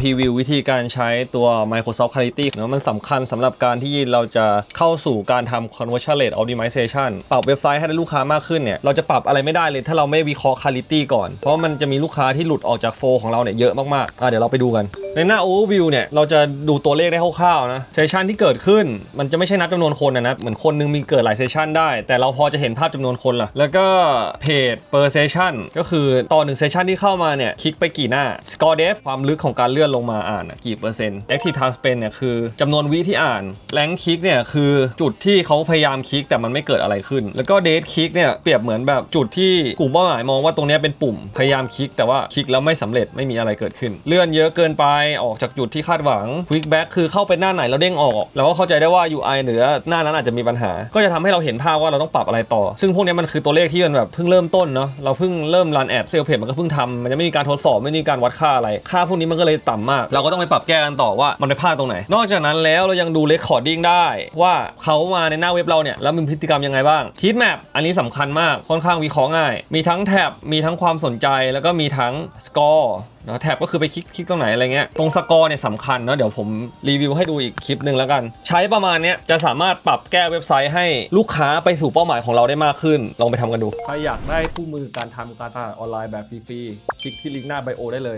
พรีวิววิธีการใช้ตัว Microsoft Clarity เนะมันสำคัญสำหรับการที่เราจะเข้าสู่การทำ conversion rate optimization ปรับเว็บไซต์ให้ได้ลูกค้ามากขึ้นเนี่ย เราจะปรับอะไรไม่ได้เลย ถ้าเราไม่วิเคราะห์ Clarity ก่อน เพราะว่ามันจะมีลูกค้าที่หลุดออกจากโฟลของเราเนี่ยเยอะมากๆอะเดี๋ยวเราไปดูกันในหน้า overview เนี่ยเราจะดูตัวเลขได้คร่าวๆนะเซสชันที่เกิดขึ้นมันจะไม่ใช่นับจำนวนคนนะนะเหมือนคนหนึงมีเกิดหลายเซสชันได้ แต่เราพอจะเห็นภาพจำนวนคนละแล้วก็เพจ per session ก็คือต่อหนึ่งเซสชันที่เข้ามาเนี่ยคลิกไปกี่หน้า score depth ความลึกของการเลื่อนลงมาอ่านกี่เปอร์เซ็นต์ active time spent เนี่ยคือจำนวนวิที่อ่าน rank คลิกเนี่ยคือจุดที่เขาพยายามคลิกแต่มันไม่เกิดอะไรขึ้น แล้วก็ date คลิกเนี่ยเปรียบเหมือนแบบจุดที่กลุ่มเป้าหมายมองว่าตรงนี้เป็นปุ่มพยายามคลิกแต่ว่าคลิกแล้วไม่สำเร็จไม่มีอะไรเกิดขึ้น เลื่อนเยอะเกินไปออกจากจุดที่คาดหวัง quick back คือเข้าไปหน้าไหนแล้วเด้งออกเราก็เข้าใจได้ว่า UI หรือหน้านั้นอาจจะมีปัญหา ก็จะทำให้เราเห็นภาพว่าเราต้องปรับอะไรต่อ ซึ่งพวกนี้มันคือตัวเลขที่มันแบบเพิ่งเริ่มต้นเนาะเราเพิ่งเริ่มรันแอดเซลเพจมันก็เพิ่งทำมันยังไม่มีการทดสอบไม่มีการวัดค่าอะไร ค่าพวกนี้มันก็เลยต่ำมาก เราก็ต้องไปปรับแก้กันต่อว่ามันไปพลาดตรงไหน นอกจากนั้นแล้วเรายังดูเรคคอร์ดิ้งได้ ว่าเขามาในหน้าเว็บเราเนี่ยแล้วมีพฤติกรรมยังไงบ้างฮีทแมปอันนี้สำคัญมากค่อนข้างวิเคราะห์ง่าย มีทั้งแท็บมีทั้งความสนใจแล้วก็มีทั้งสกอร์นะแท็บก็คือไปคลิกคลิกตรงไหนอะไรเงี้ยตรงสกอร์เนี่ยสำคัญเนาะเดี๋ยวผมรีวิวให้ดูอีกคลิปหนึ่งแล้วกัน ใช้ประมาณเนี้ยจะสามารถปรับแก้เว็บไซต์ให้ลูกค้าไปสู่เป้าหมายของเราได้มากขึ้น ลองไปทำกันดู ใครอยากได้คู่มือการทำการตลาดออนไลน์แบบฟรีๆคลิกที่ลิงก์หน้าไบโอได้เลย